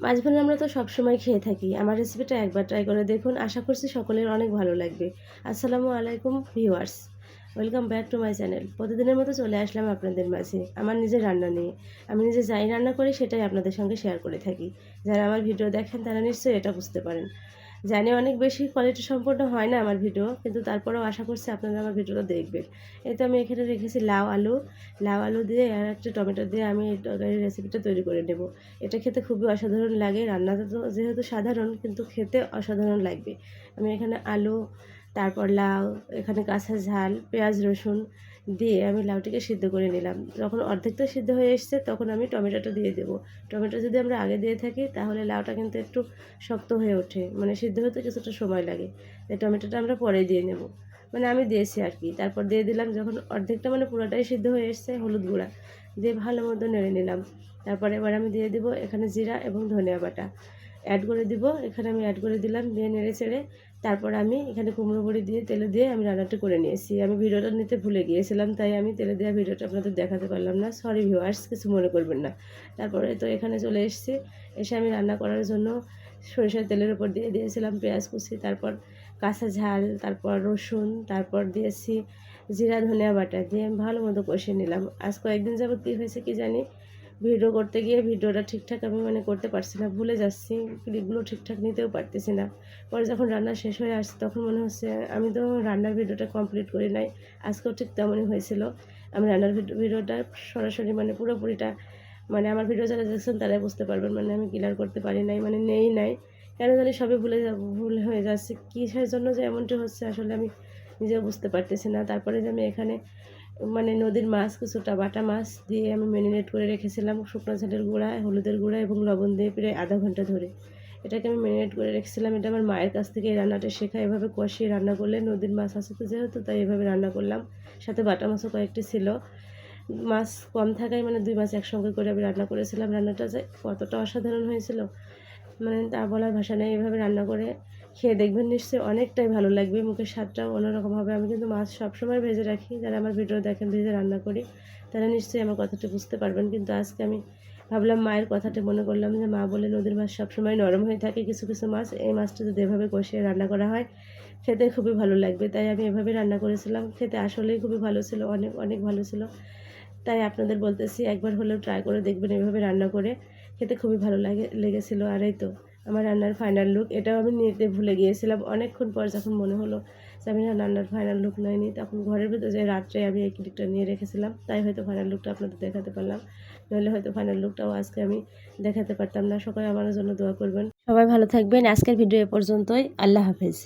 মাছ ভালো আমরা তো সবসময় খেয়ে থাকি। আমার রেসিপিটা একবার ট্রাই করে দেখুন। আশা করছি সকলের অনেক ভালো লাগবে। আসসালামু আলাইকুম viewers welcome back to my channel প্রতিদিনের মতো চলে আসলাম আপনাদের মাঝে। আমার নিজের রান্না নিয়ে। আমি নিজে যাই রান্না করি, সেটাই আপনাদের সঙ্গে শেয়ার করে থাকি। যারা আমার ভিডিও দেখেন, তারা নিশ্চয়ই এটা বুঝতে পারেন। জানি অনেক বেশি কোয়ালিটি সম্পন্ন হয় না আমার ভিডিও কিন্তু তারপরেও আশা করছি আপনারা আমার ভিডিওটা দেখবেন। এই তো আমি এখানে রেখেছি লাউ আলু। লাউ আলু দিয়ে আর একটা টমেটো দিয়ে আমি এই তরকারির রেসিপিটা তৈরি করে নেব। এটা খেতে খুবই অসাধারণ লাগে, রান্নাটা তো যেহেতু সাধারণ, কিন্তু খেতে অসাধারণ লাগবে। আমি এখানে আলু, তারপর লাউ, এখানে কাঁচা ঝাল, পেঁয়াজ, রসুন দিয়ে আমি লাউটিকে সিদ্ধ করে নিলাম। যখন অর্ধেকটা সিদ্ধ হয়ে এসছে, তখন আমি টমেটোটা দিয়ে দেবো। টমেটো যদি আমরা আগে দিয়ে থাকি, তাহলে লাউটা কিন্তু একটু শক্ত হয়ে ওঠে। মানে সিদ্ধ হতে কিছুটা সময় লাগে। তাই টমেটোটা আমরা পরে দিয়ে নেব। মানে আমি দিয়েছি আর কি। তারপর দিয়ে দিলাম যখন অর্ধেকটা মানে পুরোটাই সিদ্ধ হয়ে এসছে, হলুদ গুঁড়া। দিয়ে ভালো মতো নেড়ে নিলাম। তারপরে এবার আমি দিয়ে দিব এখানে জিরা এবং ধনিয়া বাটা। অ্যাড করে দিব। এখানে আমি অ্যাড করে দিলাম। দিয়ে নেড়ে চেড়ে তারপর আমি এখানে কুমড়ো বড়ি দিয়ে, তেলে দিয়ে আমি রান্নাটা করে নিয়েছি। আমি ভিডিওটা নিতে ভুলে গিয়েছিলাম, তাই আমি তেলে দেওয়া ভিডিওটা আপনাদের দেখাতে পারলাম না। সরি ভিউয়ার্স কিছু মনে করবেন না। তারপরে তো এখানে চলে এসেছি। এসে আমি রান্না করার জন্য সরিষার তেলের উপর দিয়ে দিয়েছিলাম পেঁয়াজ কুচি, তারপর কাঁচা ঝাল, তারপর রসুন, তারপর দিয়েছি জিরা, ধনিয়া বাটা দিয়ে আমি ভালো মতো কষিয়ে নিলাম। আজ কয়েকদিন যাবত কী হয়েছে কি জানি? ভিডিও করতে গিয়ে ভিডিওটা ঠিকঠাক আমি মানে করতে পারছি না, ভুলে যাচ্ছি ক্লিপগুলো ঠিকঠাক নিতেও পারতেছি না। পরে যখন রান্না শেষ হয়ে আসছে, তখন মনে হচ্ছে আমি তো রান্নার ভিডিওটা কমপ্লিট করি নাই, আজকেও ঠিক তেমনই হয়েছিল। আমি রান্নার ভিডিওটা সরাসরি মানে পুরোপুরিটা মানে আমার ভিডিও যারা দেখছেন তারাই বুঝতে পারবেন মানে আমি ক্লিয়ার করতে পারি নাই মানে নেই নাই। কেন জানি সবই ভুলে ভুল হয়ে যাচ্ছে, কিসের জন্য যে এমনটি হচ্ছে আসলে আমি নিজেও বুঝতে পারতেছি না। তারপরে যে আমি এখানে মানে নদীর মাছ কিছুটা, বাটা মাছ দিয়ে আমি ম্যারিনেট করে রেখেছিলাম, শুকনো ঝালের গুঁড়া, হলুদের গুঁড়া এবং লবণ দিয়ে প্রায় আধা ঘণ্টা ধরে। এটাকে আমি ম্যারিনেট করে রেখেছিলাম, এটা আমার মায়ের কাছ থেকে এই রান্নাটা শেখা, এভাবে কষিয়ে রান্না করলে নদীর মাছ আছে তো যেহেতু, তাই এভাবে রান্না করলাম। সাথে বাটা মাছও কয়েকটি ছিল। মাছ কম থাকায় মানে দুই মাছ একসঙ্গে করে আমি রান্না করেছিলাম। রান্নাটা যে কতটা অসাধারণ হয়েছিল মানে তা বলার ভাষা নেই। এভাবে রান্না করে খেয়ে দেখবেন নিশ্চয়ই অনেকটাই ভালো লাগবে, মুখের স্বাদটাও অন্যরকম হবে আমি কিন্তু মাছ সবসময় ভেজে রাখি, যারা আমার ভিডিও দেখেন ভেজে রান্না করি, তারা নিশ্চয়ই আমার কথাটা বুঝতে পারবেন। কিন্তু আজকে আমি ভাবলাম মায়ের কথাটা মনে করলাম যে, মা বলে নদীর মাছ সবসময় নরম হয়ে থাকে, কিছু কিছু মাছ এই মাছটা যদি এভাবে কষিয়ে রান্না করা হয়, খেতে খুবই ভালো লাগবে। তাই আমি এভাবে রান্না করেছিলাম, খেতে আসলেই খুবই ভালো ছিল, অনেক অনেক ভালো ছিল। তাই আপনাদের বলতেছি, একবার হলেও ট্রাই করে দেখবেন এভাবে রান্না করে, খেতে খুবই ভালো লাগে, লেগেছিলো। আর তো আমার রান্নার ফাইনাল লুক এটাও আমি নিতে ভুলে গিয়েছিলাম। অনেকক্ষণ পর যখন মনে হলো যে আমি রান্নার ফাইনাল লুক নেয়নি, তখন ঘরের ভিতরে যে রাত্রে আমি এই ক্লিকটা নিয়ে রেখেছিলাম, তাই হয়তো ফাইনাল লুকটা আপনাদের দেখাতে পারলাম। নাহলে হয়তো ফাইনাল লুকটাও আজকে আমি দেখাতে পারতাম না। সবাই আমার জন্য দোয়া করবেন। সবাই ভালো থাকবেন। আজকের ভিডিও এ পর্যন্তই। আল্লাহ হাফেজ।